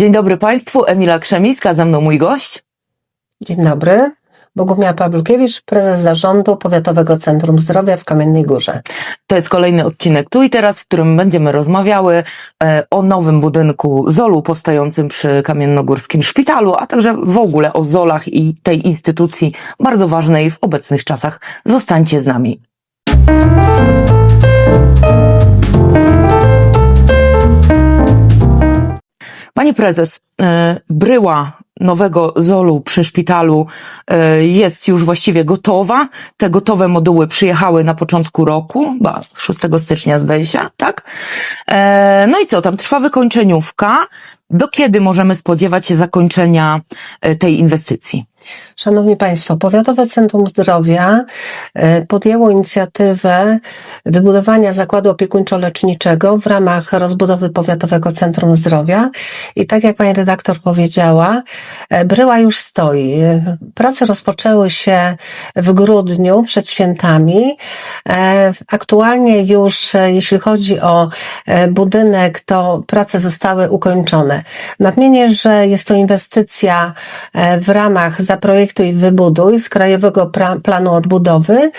Dzień dobry Państwu, Emila Krzemiska, ze mną mój gość. Dzień dobry. Bogumiła Pawlukiewicz, prezes zarządu Powiatowego Centrum Zdrowia w Kamiennej Górze. To jest kolejny odcinek tu i teraz, w którym będziemy rozmawiały e, o nowym budynku ZOL-u powstającym przy Kamiennogórskim Szpitalu, a także w ogóle o ZOL-ach i tej instytucji bardzo ważnej w obecnych czasach. Zostańcie z nami. Pani prezes, e, bryła nowego ZOL-u przy szpitalu e, jest już właściwie gotowa. Te gotowe moduły przyjechały na początku roku, chyba 6 stycznia zdaje się, tak? E, No i co, tam trwa wykończeniówka. Do kiedy możemy spodziewać się zakończenia tej inwestycji? Szanowni Państwo, Powiatowe Centrum Zdrowia e, podjęło inicjatywę wybudowania zakładu opiekuńczo-leczniczego w ramach rozbudowy Powiatowego Centrum Zdrowia. I tak jak Pani redaktor powiedziała, e, bryła już stoi. Prace rozpoczęły się w grudniu przed świętami. E, Aktualnie już, jeśli chodzi o budynek, to prace zostały ukończone. Nadmienię, że jest to inwestycja w ramach Zaprojektuj Wybuduj z Krajowego Planu Odbudowy.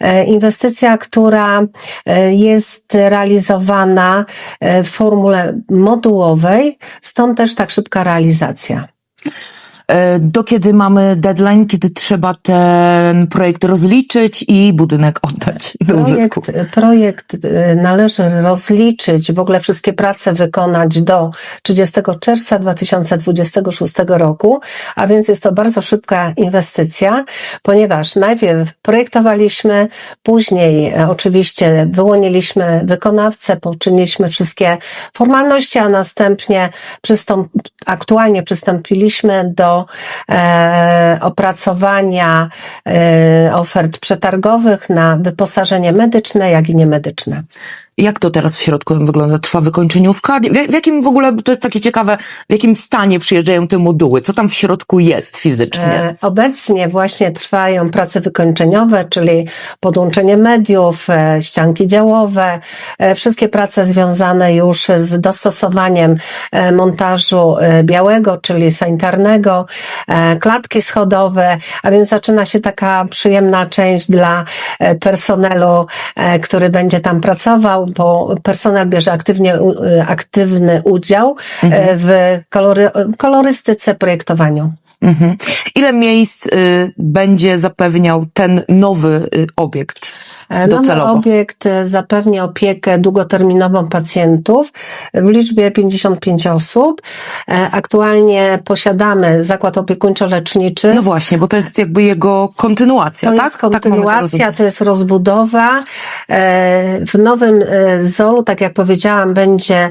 E, Inwestycja, która e, jest realizowana e, w formule modułowej, stąd też tak szybka realizacja. E, Do kiedy mamy deadline, kiedy trzeba ten projekt rozliczyć i budynek oddać do użytku? Projekt, projekt y, należy rozliczyć, w ogóle wszystkie prace wykonać do 30 czerwca 2026 roku, a więc jest to bardzo szybka inwestycja, ponieważ najpierw projektowaliśmy, później e, oczywiście wyłoniliśmy wykonawcę, poczyniliśmy wszystkie formalności, a następnie przystąp, aktualnie przystąpiliśmy do e, opracowania e, ofert przetargowych na wyposażenie medyczne, jak i niemedyczne. Jak to teraz w środku wygląda? Trwa wykończeniówka? W, w jakim w ogóle, to jest takie ciekawe, w jakim stanie przyjeżdżają te moduły? Co tam w środku jest fizycznie? E, Obecnie właśnie trwają prace wykończeniowe, czyli podłączenie mediów, e, ścianki działowe, e, wszystkie prace związane już z dostosowaniem e, montażu e, białego, czyli sanitarnego, e, klatki schodowe, a więc zaczyna się taka przyjemna część dla e, personelu, e, który będzie tam pracował, bo personel bierze aktywnie, e, aktywny udział e, w kolory, kolorystyce, projektowaniu. Mhm. Ile miejsc y, będzie zapewniał ten nowy y, obiekt E, Nowy docelowo? obiekt e, zapewnia opiekę długoterminową pacjentów w liczbie 55 osób. E, Aktualnie posiadamy zakład opiekuńczo-leczniczy. No właśnie, bo to jest jakby jego kontynuacja, To tak? jest Tak to kontynuacja, rozumieć. to jest rozbudowa. W nowym ZOL-u, tak jak powiedziałam, będzie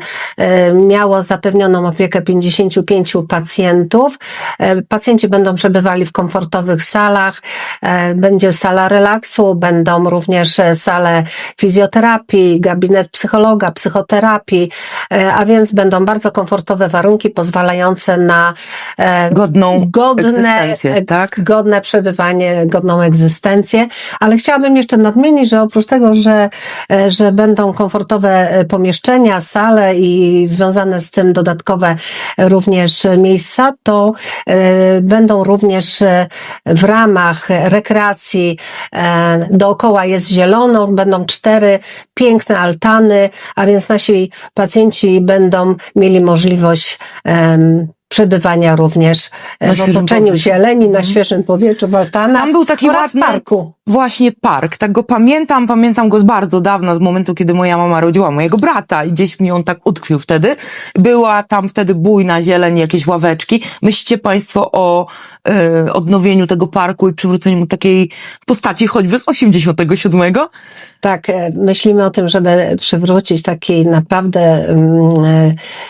miało zapewnioną opiekę 55 pacjentów. E, Pacjenci będą przebywali w komfortowych salach. E, Będzie sala relaksu, będą również e, sale fizjoterapii, gabinet psychologa, psychoterapii, e, a więc będą bardzo komfortowe warunki pozwalające na Godną godne, egzystencję, tak? godne przebywanie, godną egzystencję, ale chciałabym jeszcze nadmienić, że oprócz tego, że, że będą komfortowe pomieszczenia, sale i związane z tym dodatkowe również miejsca, to będą również e, w ramach rekreacji e, dookoła jest zielono, będą cztery piękne altany, a więc nasi pacjenci będą mieli możliwość przebywania również e, Na w otoczeniu powietrzu. zieleni, na świeżym powietrzu, w altanach Tam był taki oraz ładny parku. Właśnie park, tak go pamiętam, pamiętam go z bardzo dawna, z momentu, kiedy moja mama rodziła mojego brata i gdzieś mi on tak utkwił wtedy. Była tam wtedy bujna zieleń, jakieś ławeczki. Myślicie Państwo o e, odnowieniu tego parku i przywróceniu mu takiej postaci choćby z 87? Tak, e, myślimy o tym, żeby przywrócić taki naprawdę mm,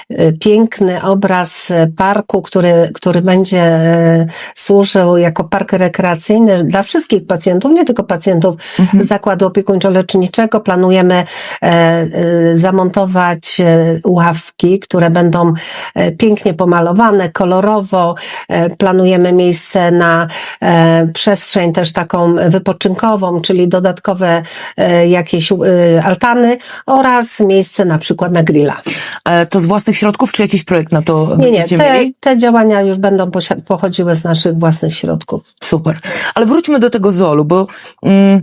e, piękny obraz parku, który, który będzie służył jako park rekreacyjny dla wszystkich pacjentów, nie nie tylko pacjentów Mhm. zakładu opiekuńczo-leczniczego. Planujemy e, e, zamontować e, ławki, które będą pięknie pomalowane, kolorowo. Planujemy miejsce na przestrzeń też taką wypoczynkową, czyli dodatkowe jakieś altany oraz miejsce na przykład na grilla. E, To z własnych środków, czy jakiś projekt na to Nie, nie, będziecie te, mieli? te działania już będą pochodziły z naszych własnych środków. Super. Ale wróćmy do tego ZOL-u, bo mm,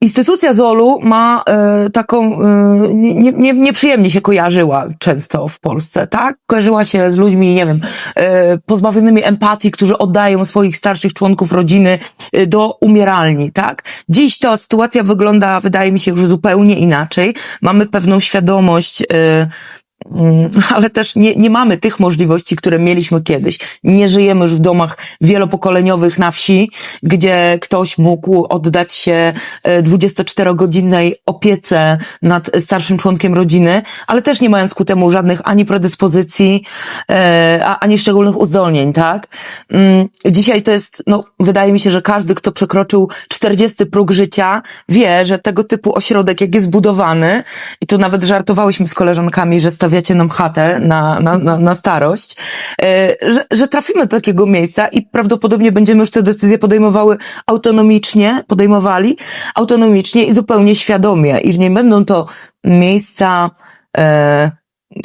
instytucja ZOL-u ma y, taką, y, nie, nie, nie- nieprzyjemnie się kojarzyła często w Polsce, tak? Kojarzyła się z ludźmi, nie wiem, y, pozbawionymi empatii, którzy oddają swoich starszych członków rodziny y, do umieralni, tak? Dziś ta sytuacja wygląda, wydaje mi się, już zupełnie inaczej. Mamy pewną świadomość, y, ale też nie, nie mamy tych możliwości, które mieliśmy kiedyś. Nie żyjemy już w domach wielopokoleniowych na wsi, gdzie ktoś mógł oddać się e, 24-godzinnej opiece nad starszym członkiem rodziny, ale też nie mając ku temu żadnych ani predyspozycji, e, ani szczególnych uzdolnień, tak? Mm, Dzisiaj to jest, no, wydaje mi się, że każdy, kto przekroczył 40 próg życia, wie, że tego typu ośrodek, jak jest budowany, i tu nawet żartowałyśmy z koleżankami, że stawiacie nam chatę na, na, na, na starość, e, że, że trafimy do takiego miejsca i prawdopodobnie będziemy już te decyzje podejmowały autonomicznie, podejmowali autonomicznie i zupełnie świadomie, i że nie będą to miejsca e,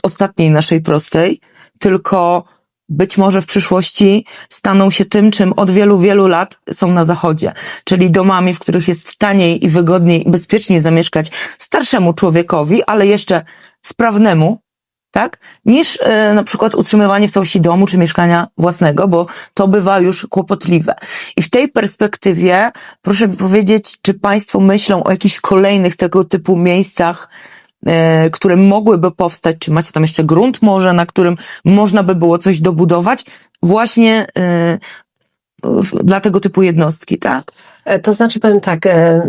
ostatniej naszej prostej, tylko być może w przyszłości staną się tym, czym od wielu, wielu lat są na zachodzie, czyli domami, w których jest taniej i wygodniej i bezpieczniej zamieszkać starszemu człowiekowi, ale jeszcze sprawnemu, tak, niż e, na przykład utrzymywanie w całości domu czy mieszkania własnego, bo to bywa już kłopotliwe. I w tej perspektywie proszę mi powiedzieć, czy Państwo myślą o jakichś kolejnych tego typu miejscach, e, które mogłyby powstać, czy macie tam jeszcze grunt może, na którym można by było coś dobudować, właśnie e, dla tego typu jednostki, tak? E, To znaczy, powiem tak, e,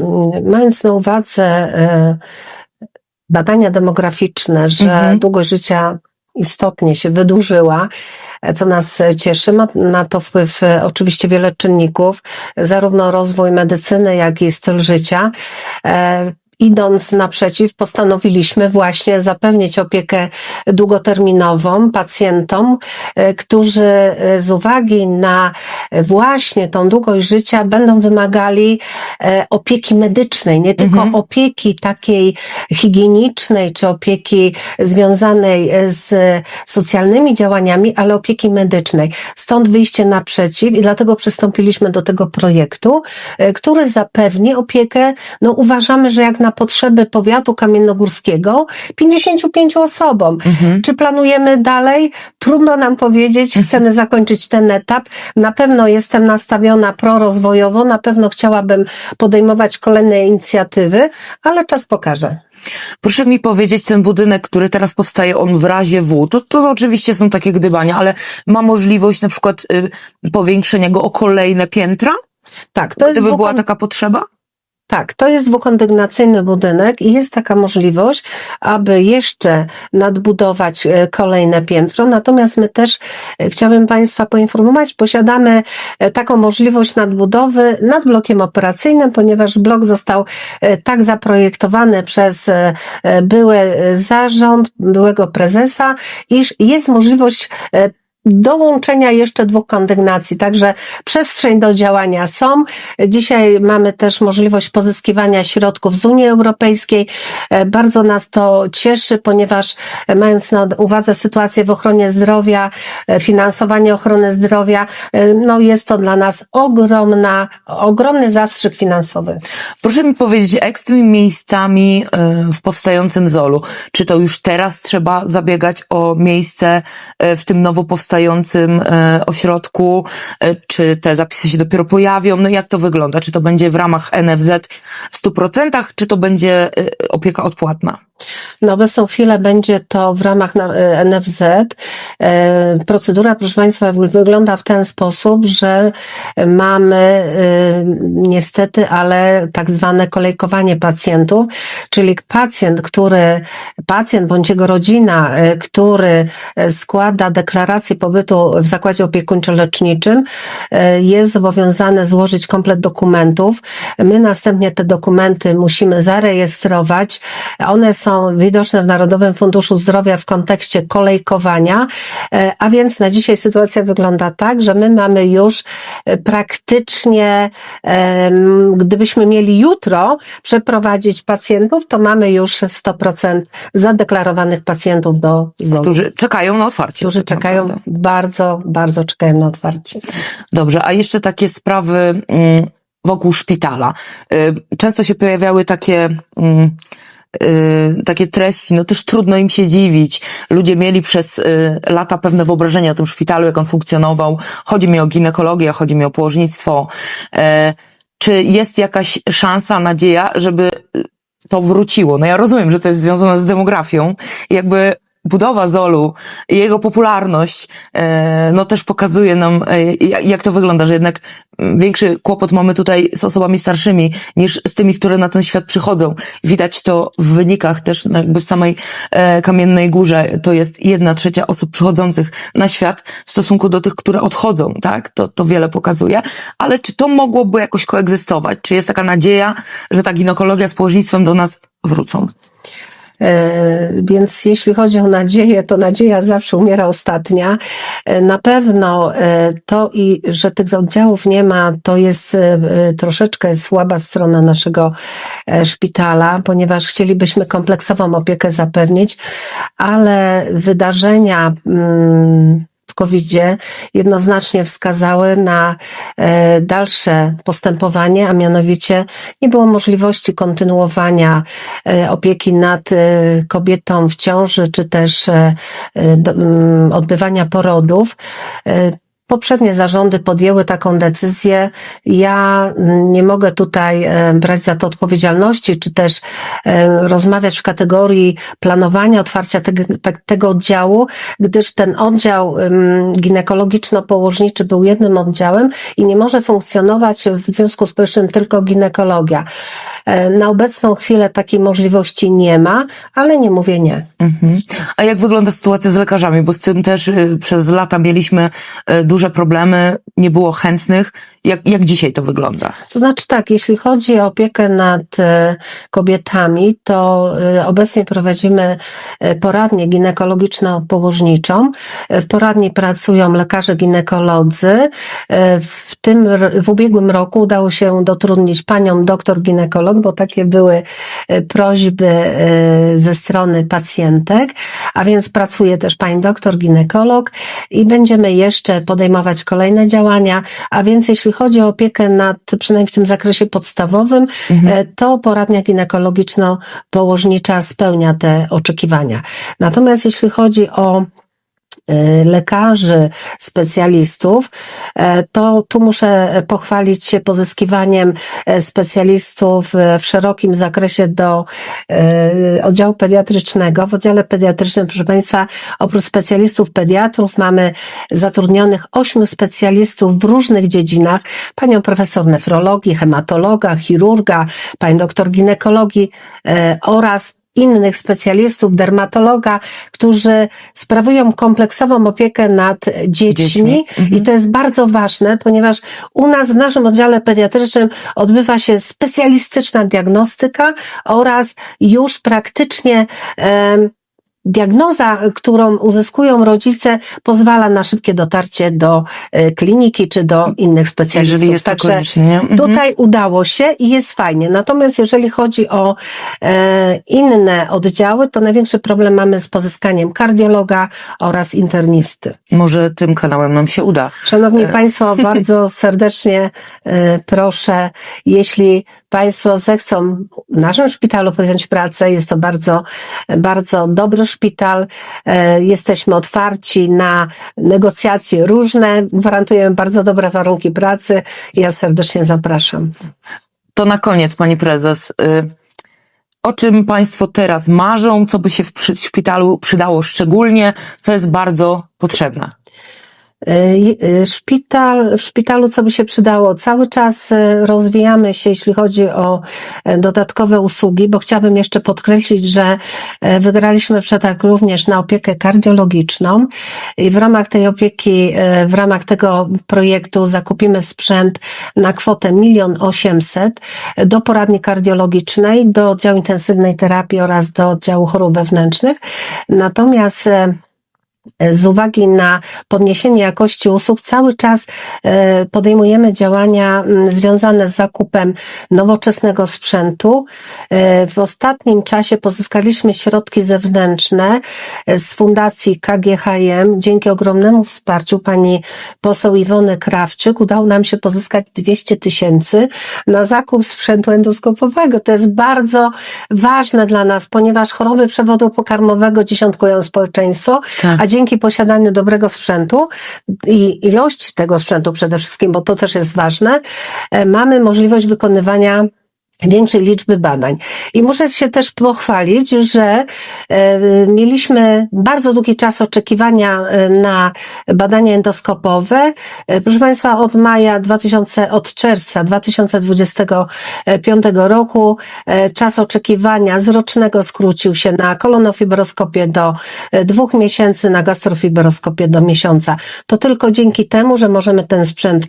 mając na uwadze e, badania demograficzne, że Mhm. długość życia istotnie się wydłużyła, e, co nas e, cieszy. Ma na to wpływ e, oczywiście wiele czynników, zarówno rozwój medycyny, jak i styl życia. Idąc naprzeciw, postanowiliśmy właśnie zapewnić opiekę długoterminową pacjentom, e, którzy e, z uwagi na e, właśnie tą długość życia będą wymagali opieki medycznej, nie tylko Mhm. opieki takiej higienicznej czy opieki związanej z socjalnymi działaniami, ale opieki medycznej. Stąd wyjście naprzeciw i dlatego przystąpiliśmy do tego projektu, który zapewni opiekę, no uważamy, że jak na potrzeby powiatu kamiennogórskiego 55 osobom. Mhm. Czy planujemy dalej? Trudno nam powiedzieć. Chcemy zakończyć ten etap. Na pewno jestem nastawiona prorozwojowo, na pewno chciałabym podejmować kolejne inicjatywy, ale czas pokaże. Proszę mi powiedzieć, ten budynek, który teraz powstaje, on w razie W, to, to oczywiście są takie gdybania, ale ma możliwość na przykład y, powiększenia go o kolejne piętra? Tak, to jest, Gdyby była dwukon- taka potrzeba? Tak, to jest dwukondygnacyjny budynek i jest taka możliwość, aby jeszcze nadbudować e, kolejne piętro. Natomiast my też e, chciałabym Państwa poinformować, posiadamy e, taką możliwość nadbudowy nad blokiem operacyjnym, ponieważ blok został tak zaprojektowany przez były zarząd, byłego prezesa, iż jest możliwość dołączenia jeszcze dwóch kondygnacji, także przestrzeń do działania są. Dzisiaj mamy też możliwość pozyskiwania środków z Unii Europejskiej. E, Bardzo nas to cieszy, ponieważ e, mając na uwadze sytuację w ochronie zdrowia, e, finansowanie ochrony zdrowia, no jest to dla nas ogromna, ogromny zastrzyk finansowy. Proszę mi powiedzieć, jak z tymi miejscami w powstającym Zolu? Czy to już teraz trzeba zabiegać o miejsce w tym nowo powstającym y, ośrodku? Y, Czy te zapisy się dopiero pojawią? No jak to wygląda? Czy to będzie w ramach NFZ w 100%, czy to będzie y, opieka odpłatna? Na obecną chwilę będzie to w ramach e, NFZ. E, Procedura, proszę Państwa, wy- wygląda w ten sposób, że mamy e, niestety, ale tak zwane kolejkowanie pacjentów, czyli pacjent, który, pacjent bądź jego rodzina, e, który e, składa deklarację pobytu w zakładzie opiekuńczo-leczniczym e, jest zobowiązane złożyć komplet dokumentów. My następnie te dokumenty musimy zarejestrować. One są widoczne w Narodowym Funduszu Zdrowia w kontekście kolejkowania, e, a więc na dzisiaj sytuacja wygląda tak, że my mamy już e, praktycznie, gdybyśmy mieli jutro przeprowadzić pacjentów, to mamy już 100% zadeklarowanych pacjentów do ZOL, Którzy czekają na otwarcie. którzy tak czekają. Bardzo, bardzo czekają na otwarcie. Dobrze, a jeszcze takie sprawy mm, wokół szpitala. Y, Często się pojawiały takie, mm, y, takie treści, no też trudno im się dziwić. Ludzie mieli przez y, lata pewne wyobrażenie o tym szpitalu, jak on funkcjonował. Chodzi mi o ginekologię, chodzi mi o położnictwo. Czy jest jakaś szansa, nadzieja, żeby to wróciło? No ja rozumiem, że to jest związane z demografią. Jakby budowa Zolu jego popularność, e, no też pokazuje nam, e, jak- to wygląda, że jednak większy kłopot mamy tutaj z osobami starszymi niż z tymi, które na ten świat przychodzą. Widać to w wynikach też jakby w samej e, Kamiennej Górze. To jest jedna trzecia osób przychodzących na świat w stosunku do tych, które odchodzą, tak? To, to wiele pokazuje. Ale czy to mogłoby jakoś koegzystować? Czy jest taka nadzieja, że ta ginekologia z położnictwem do nas wrócą? E, Więc jeśli chodzi o nadzieję, to nadzieja zawsze umiera ostatnia. E, Na pewno e, to i, że tych oddziałów nie ma, to jest troszeczkę słaba strona naszego szpitala, ponieważ chcielibyśmy kompleksową opiekę zapewnić, ale wydarzenia, mm, w COVID-zie jednoznacznie wskazały na e, dalsze postępowanie, a mianowicie nie było możliwości kontynuowania e, opieki nad e, kobietą w ciąży, czy też mm, odbywania porodów. Poprzednie zarządy podjęły taką decyzję. Ja nie mogę tutaj e, brać za to odpowiedzialności, czy też e, rozmawiać w kategorii planowania otwarcia tego, tak- tego oddziału, gdyż ten oddział ginekologiczno-położniczy był jednym oddziałem i nie może funkcjonować w związku z powyższym tylko ginekologia. E, Na obecną chwilę takiej możliwości nie ma, ale nie mówię nie. Mhm. A jak wygląda sytuacja z lekarzami? Bo z tym też y, przez lata mieliśmy y, duże problemy, nie było chętnych. Jak, jak dzisiaj to wygląda? To znaczy tak, jeśli chodzi o opiekę nad e, kobietami, to e, obecnie prowadzimy poradnię ginekologiczno-położniczą. W poradni pracują lekarze ginekolodzy. W tym, w ubiegłym roku udało się dotrudnić panią doktor ginekolog, bo takie były e, prośby e, ze strony pacjentek, a więc pracuje też pani doktor ginekolog i będziemy jeszcze podejmować kolejne działania, a więc jeśli chodzi o opiekę nad, przynajmniej w tym zakresie podstawowym, e, to poradnia ginekologiczno-położnicza spełnia te oczekiwania. Natomiast jeśli chodzi o lekarzy, specjalistów, e, to tu muszę pochwalić się pozyskiwaniem e, specjalistów e, w szerokim zakresie do oddziału pediatrycznego. W oddziale pediatrycznym, proszę Państwa, oprócz specjalistów pediatrów mamy zatrudnionych ośmiu specjalistów w różnych dziedzinach. Panią profesor nefrologii, hematologa, chirurga, panią doktor ginekologii oraz innych specjalistów, dermatologa, którzy sprawują kompleksową opiekę nad dziećmi, Dziećmi, mhm. i to jest bardzo ważne, ponieważ u nas w naszym oddziale pediatrycznym odbywa się specjalistyczna diagnostyka oraz już praktycznie Diagnoza, którą uzyskują rodzice, pozwala na szybkie dotarcie do e, kliniki czy do innych specjalistów. Jeżeli jest Także koniecznie. nie? Mhm. Tutaj udało się i jest fajnie. Natomiast jeżeli chodzi o e, inne oddziały, to największy problem mamy z pozyskaniem kardiologa oraz internisty. Może tym kanałem nam się uda. Szanowni Państwo, bardzo serdecznie e, proszę, jeśli Państwo zechcą w naszym szpitalu podjąć pracę, jest to bardzo, bardzo dobry szpital, e, jesteśmy otwarci na negocjacje różne, gwarantujemy bardzo dobre warunki pracy ja serdecznie zapraszam. To na koniec, pani prezes. y, O czym państwo teraz marzą? Co by się w szpitalu przydało szczególnie? Co jest bardzo potrzebne? Y, y, Szpital, w szpitalu co by się przydało? Cały czas y, rozwijamy się, jeśli chodzi o e, dodatkowe usługi, bo chciałabym jeszcze podkreślić, że e, wygraliśmy przetarg również na opiekę kardiologiczną i w ramach tej opieki, e, w ramach tego projektu zakupimy sprzęt na kwotę milion osiemset do poradni kardiologicznej, do oddziału intensywnej terapii oraz do oddziału chorób wewnętrznych. Natomiast z uwagi na podniesienie jakości usług cały czas e, podejmujemy działania mm, związane z zakupem nowoczesnego sprzętu. E, W ostatnim czasie pozyskaliśmy środki zewnętrzne e, z Fundacji KGHM. Dzięki ogromnemu wsparciu pani poseł Iwony Krawczyk udało nam się pozyskać 200 tysięcy na zakup sprzętu endoskopowego. To jest bardzo ważne dla nas, ponieważ choroby przewodu pokarmowego dziesiątkują społeczeństwo, Tak. a dzięki posiadaniu dobrego sprzętu i ilości tego sprzętu przede wszystkim, bo to też jest ważne, e, mamy możliwość wykonywania większej liczby badań. I muszę się też pochwalić, że e, mieliśmy bardzo długi czas oczekiwania e, na badania endoskopowe. E, proszę Państwa, od maja 2000, od czerwca 2025 roku czas oczekiwania z rocznego skrócił się na kolonofibroskopię do dwóch miesięcy, na gastrofibroskopię do miesiąca. To tylko dzięki temu, że możemy ten sprzęt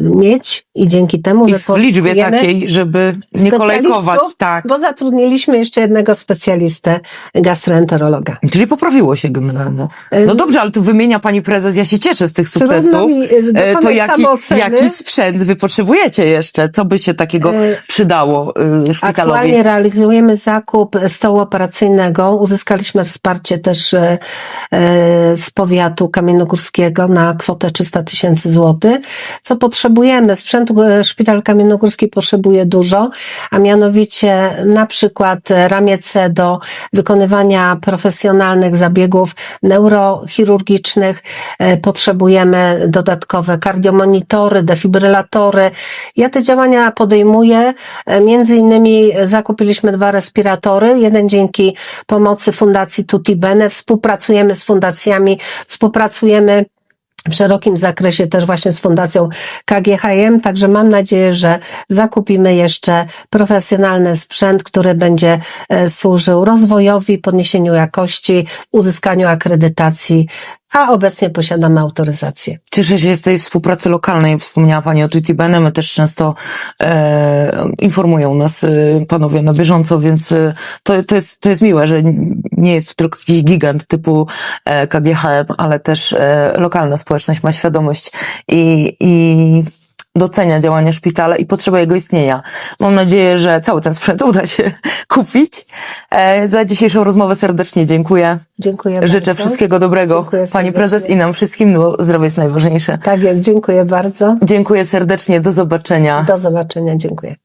mieć i dzięki temu, I że w liczbie takiej, żeby nie kolejkować. Tak. Bo zatrudniliśmy jeszcze jednego specjalistę, gastroenterologa. Czyli poprawiło się generalnie. No dobrze, ale tu wymienia pani prezes, ja się cieszę z tych sukcesów. mi, E, dokonać To jaki, samooceny. jaki sprzęt wy potrzebujecie jeszcze? Co by się takiego E, przydało y, szpitalowi? Aktualnie realizujemy zakup stołu operacyjnego. Uzyskaliśmy wsparcie też e, e, z powiatu kamiennogórskiego na kwotę 300 tysięcy złotych. Co potrzebujemy? Sprzętu e, szpital kamiennogórski potrzebuje dużo, a mianowicie na przykład ramię C do wykonywania profesjonalnych zabiegów neurochirurgicznych. E, Potrzebujemy dodatkowe kardiomonitory, defibrylatory. Ja te działania podejmuję. E, Między innymi zakupiliśmy dwa respiratory. Jeden dzięki pomocy Fundacji Tutti Bene. Współpracujemy z fundacjami, współpracujemy w szerokim zakresie też właśnie z Fundacją KGHM, także mam nadzieję, że zakupimy jeszcze profesjonalny sprzęt, który będzie e, służył rozwojowi, podniesieniu jakości, uzyskaniu akredytacji, a obecnie posiadamy autoryzację. Cieszę się z tej współpracy lokalnej. Wspomniała Pani o Tutibene. My też często e, informują nas e, panowie na bieżąco, więc e, to, to, jest, to jest miłe, że nie jest to tylko jakiś gigant typu e, KGHM, ale też e, lokalna społeczność ma świadomość i, i docenia działania szpitala i potrzeba jego istnienia. Mam nadzieję, że cały ten sprzęt uda się kupić. E, za dzisiejszą rozmowę serdecznie dziękuję. Dziękuję Życzę bardzo. wszystkiego dobrego Dziękuję Pani serdecznie. Prezes i nam wszystkim, bo zdrowie jest najważniejsze. Tak jest, dziękuję bardzo. Dziękuję serdecznie, do zobaczenia. Do zobaczenia, dziękuję.